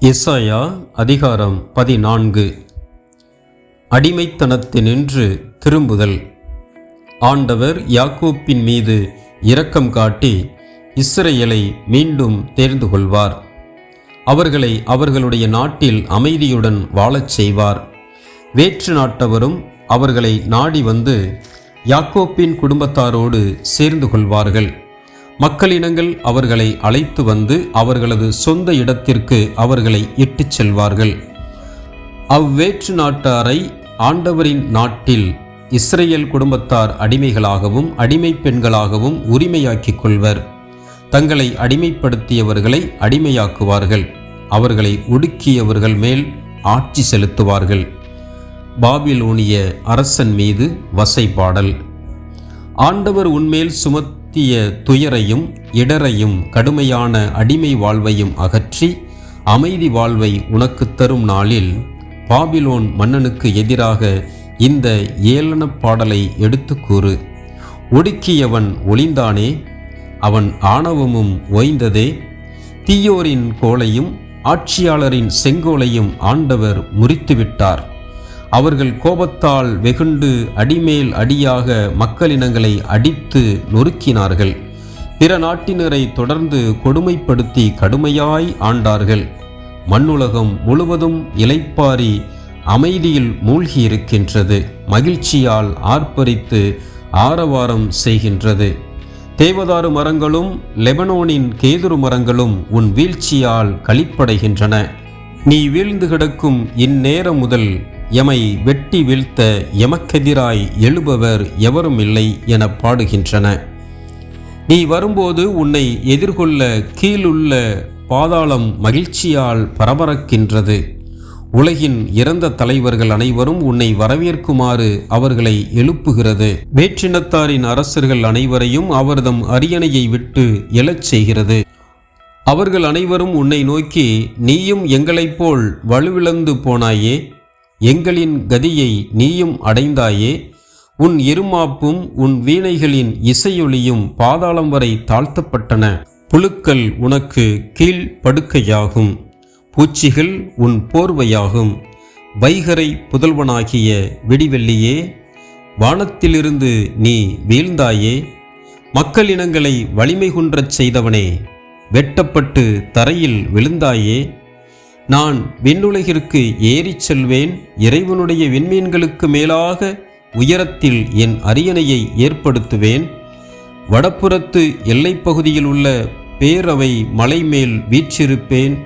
எசாயா அதிகாரம் பதினான்கு. அடிமைத்தனத்தினின்று திரும்புதல். ஆண்டவர் யாக்கோப்பின் மீது இரக்கம் காட்டி இஸ்ரேலை மீண்டும் தேர்ந்து கொள்வார். அவர்களை அவர்களுடைய நாட்டில் அமைதியுடன் வாழச் செய்வார். வேற்று நாட்டவரும் அவர்களை நாடி வந்து யாக்கோப்பின் குடும்பத்தாரோடு சேர்ந்து கொள்வார்கள். மக்களினங்கள் அவர்களை அழைத்து வந்து அவர்களது சொந்த இடத்திற்கு அவர்களை இட்டுச் செல்வார்கள். அவ்வேற்று நாட்டாரை ஆண்டவரின் நாட்டில் இஸ்ரேல் குடும்பத்தார் அடிமைகளாகவும் அடிமை பெண்களாகவும் உரிமையாக்கிக் கொள்வர். தங்களை அடிமைப்படுத்தியவர்களை அடிமையாக்குவார்கள். அவர்களை ஒடுக்கியவர்கள் மேல் ஆட்சி செலுத்துவார்கள். பாபிலோனிய அரசன் மீது வசைப்பாடல் ஆண்டவர் உன்மேல் சுமத்திய துயரையும் இடரையும் கடுமையான அடிமை வாழ்வையும் அகற்றி அமைதி வாழ்வை உனக்கு தரும் நாளில் பாபிலோன் மன்னனுக்கு எதிராக இந்த ஏளனப் பாடலை எடுத்து கூறு. ஒடுக்கியவன் ஒளிந்தானே அவன் ஆணவமும் ஓய்ந்ததே. தீயோரின் கோலையும் ஆட்சியாளரின் செங்கோலையும் ஆண்டவர் முறித்துவிட்டார். அவர்கள் கோபத்தால் வெகுண்டு அடிமேல் அடியாக மக்களினங்களை அடித்து நொறுக்கினார்கள். பிற நாட்டினரை தொடர்ந்து கொடுமைப்படுத்தி கடுமையாய் ஆண்டார்கள். மண்ணுலகம் முழுவதும் இலைப்பாரி அமைதியில் மூழ்கியிருக்கின்றது. மகிழ்ச்சியால் ஆர்ப்பரித்து ஆரவாரம் செய்கின்றது. தேவதாறு மரங்களும் லெபனோனின் கேதுரு மரங்களும் உன் வீழ்ச்சியால் களிப்படைகின்றன. நீ வீழ்ந்து கிடக்கும் இந்நேரம் முதல் எமை வெட்டி வீழ்த்த எமக்கெதிராய் எழுபவர் எவரும் இல்லை என பாடுகின்றன. நீ வரும்போது உன்னை எதிர்கொள்ள கீழுள்ள பாதாளம் மகிழ்ச்சியால் பரபரக்கின்றது. உலகின் இறந்த தலைவர்கள் அனைவரும் உன்னை வரவேற்குமாறு அவர்களை எழுப்புகிறது. வேற்றினத்தாரின் அரசர்கள் அனைவரையும் அவர்தம் அரியணையை விட்டு எழச் செய்கிறது. அவர்கள் அனைவரும் உன்னை நோக்கி நீயும் எங்களைப் போல் வலுவிழந்து போனாயே எங்களின் கதியை நீயும் அடைந்தாயே. உன் இருமாப்பும் உன் வீணைகளின் இசையொலியும் பாதாளம் வரை தாழ்த்தப்பட்டன. புழுக்கள் உனக்கு கீழ் படுக்கையாகும் பூச்சிகள் உன் போர்வையாகும். வைகரை புதல்வனாகிய விடிவெள்ளியே வானத்திலிருந்து நீ வீழ்ந்தாயே. மக்களினங்களை வலிமை குன்றச் செய்தவனே வெட்டப்பட்டு தரையில் விழுந்தாயே. நான் விண்ணுலகிற்கு ஏறிச் செல்வேன் இறைவனுடைய விண்மீன்களுக்கு மேலாக உயரத்தில் என் அரியணையை ஏற்படுத்துவேன். வடப்புறத்து எல்லைப்பகுதியில் உள்ள பேரவை மலை மேல் வீற்றிருப்பேன்.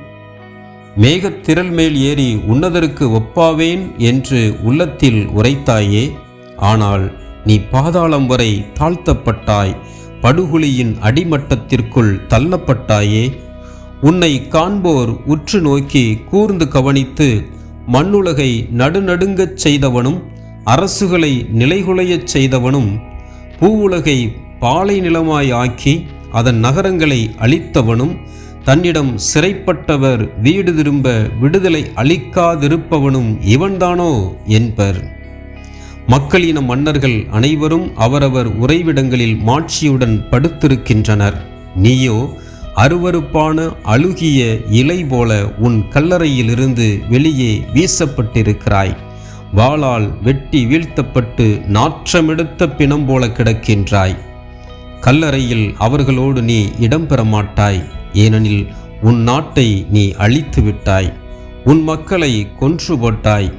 மேகத்திரள் மேல் ஏறி உன்னதருக்கு ஒப்பாவேன் என்று உள்ளத்தில் உரைத்தாயே. ஆனால் நீ பாதாளம் வரை தாழ்த்தப்பட்டாய் படுகுழியின் அடிமட்டத்திற்குள் தள்ளப்பட்டாயே. உன்னை காண்போர் உற்று நோக்கி கூர்ந்து கவனித்து மண்ணுலகை நடுநடுங்கச் செய்தவனும் அரசுகளை நிலைகுலையச் செய்தவனும் பூவுலகை பாலை நிலமாய் ஆக்கி அதன் நகரங்களை அழித்தவனும் தன்னிடம் சிறைப்பட்டவர் வீடு திரும்ப விடுதலை அளிக்காதிருப்பவனும் இவன்தானோ என்பர். மக்களின மன்னர்கள் அனைவரும் அவரவர் உறைவிடங்களில் மாட்சியுடன் படுத்திருக்கின்றனர். நீயோ அருவருப்பான அழுகிய இலை போல உன் கல்லறையிலிருந்து வெளியே வீசப்பட்டிருக்கிறாய். வாளால் வெட்டி வீழ்த்தப்பட்டு நாற்றமெடுத்த பிணம் போல கிடக்கின்றாய். கல்லறையில் அவர்களோடு நீ இடம்பெற மாட்டாய் ஏனெனில் உன் நாட்டை நீ அழித்து விட்டாய் உன் மக்களை கொன்று போட்டாய்.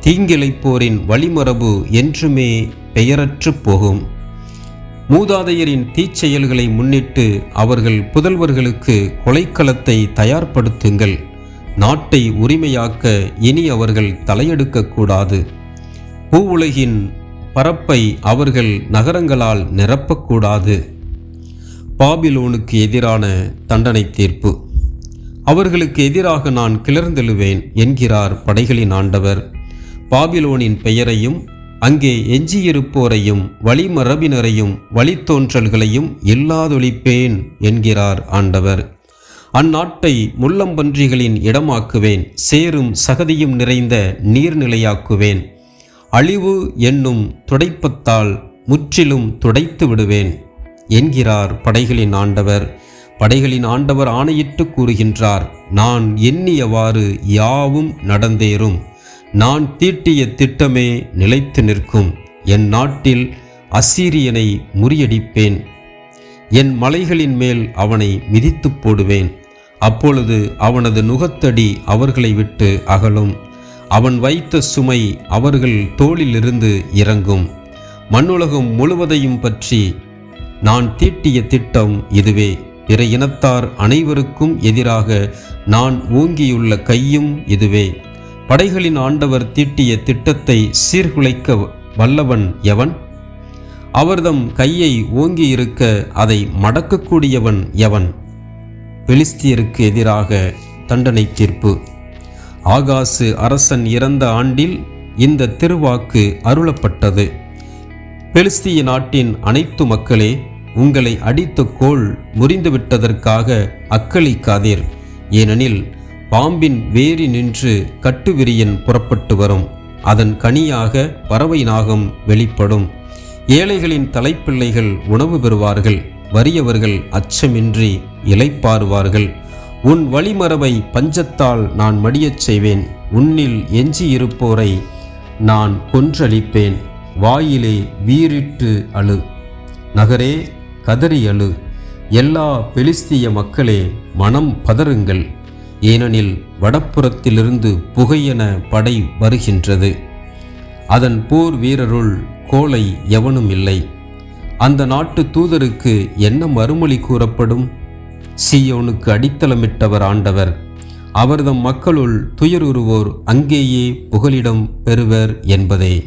தீங்கிழைப்போரின் வழிமரபு என்றுமே பெயரற்று போகும். மூதாதையரின் தீச்செயல்களை முன்னிட்டு அவர்கள் புதல்வர்களுக்கு கொலைக்களத்தை தயார்படுத்துங்கள். நாட்டை உரிமையாக்க இனி அவர்கள் தலையெடுக்கக்கூடாது. பூவுலகின் பரப்பை அவர்கள் நகரங்களால் நிரப்பக்கூடாது. பாபிலோனுக்கு எதிரான தண்டனை தீர்ப்பு. அவர்களுக்கு எதிராக நான் கிளர்ந்தெழுவேன் என்கிறார் படைகளின் ஆண்டவர். பாபிலோனின் பெயரையும் அங்கே எஞ்சியிருப்போரையும் வழிமரபினரையும் வழித்தோன்றல்களையும் இல்லாதொழிப்பேன் என்கிறார் ஆண்டவர். அந்நாட்டை முள்ளம்பன்றிகளின் இடமாக்குவேன் சேரும் சகதியும் நிறைந்த நீர்நிலையாக்குவேன். அழிவு என்னும் துடைப்பத்தால் முற்றிலும் துடைத்து விடுவேன் என்கிறார் படைகளின் ஆண்டவர். படைகளின் ஆண்டவர் ஆணையிட்டு கூறுகின்றார் நான் எண்ணியவாறு யாவும் நடந்தேறும். நான் தீட்டிய திட்டமே நிலைத்து நிற்கும். என் நாட்டில் அசீரியனை முறியடிப்பேன். என் மலைகளின் மேல் அவனை மிதித்துப் போடுவேன். அப்பொழுது அவனது நுகத்தடி அவர்களை விட்டு அகலும். அவன் வைத்த சுமை அவர்கள் தோளிலிருந்து இறங்கும். மண்ணுலகம் முழுவதையும் பற்றி நான் தீட்டிய திட்டம் இதுவே. பிற இனத்தார் அனைவருக்கும் எதிராக நான் ஓங்கியுள்ள கையும் இதுவே. படைகளின் ஆண்டவர் தீட்டிய திட்டத்தை சீர்குலைக்க வல்லவன் எவன்? அவர்தம் கையை ஓங்கியிருக்க அதை மடக்கக்கூடியவன் எவன்? பெலிஸ்தியருக்கு எதிராக தண்டனை தீர்ப்பு. ஆகாசு அரசன் இறந்த ஆண்டில் இந்த திருவாக்கு அருளப்பட்டது. பெலிஸ்திய நாட்டின் அனைத்து மக்களே உங்களை அடித்த கோல் முறிந்துவிட்டதற்காக அக்களிக்காதீர். ஏனெனில் பாம்பின் வேரி நின்று கட்டுவிரியன் புறப்பட்டு வரும். அதன் கனியாக பறவை நாகம் வெளிப்படும். ஏழைகளின் தலைப்பிள்ளைகள் உணவு பெறுவார்கள். வறியவர்கள் அச்சமின்றி இலைப்பாறுவார்கள் உன் வழிமரபை பஞ்சத்தால் நான் மடியச் செய்வேன். உன்னில் எஞ்சியிருப்போரை நான் கொன்றளிப்பேன் வாயிலே வீறிட்டு அழு. நகரே கதறி அழு. எல்லா பெலிஸ்திய மக்களே மனம் பதறுங்கள். ஏனெனில் வடப்புறத்திலிருந்து புகையென படை வருகின்றது. அதன் போர் வீரருள் கோலை எவனும் இல்லை. அந்த நாட்டு தூதருக்கு என்ன மறுமொழி கூறப்படும்? சீயோனுக்கு அடித்தளமிட்டவர் ஆண்டவர். அவர்தம் மக்களுள் துயருருவோர் அங்கேயே புகலிடம் பெறுவர் என்பதே.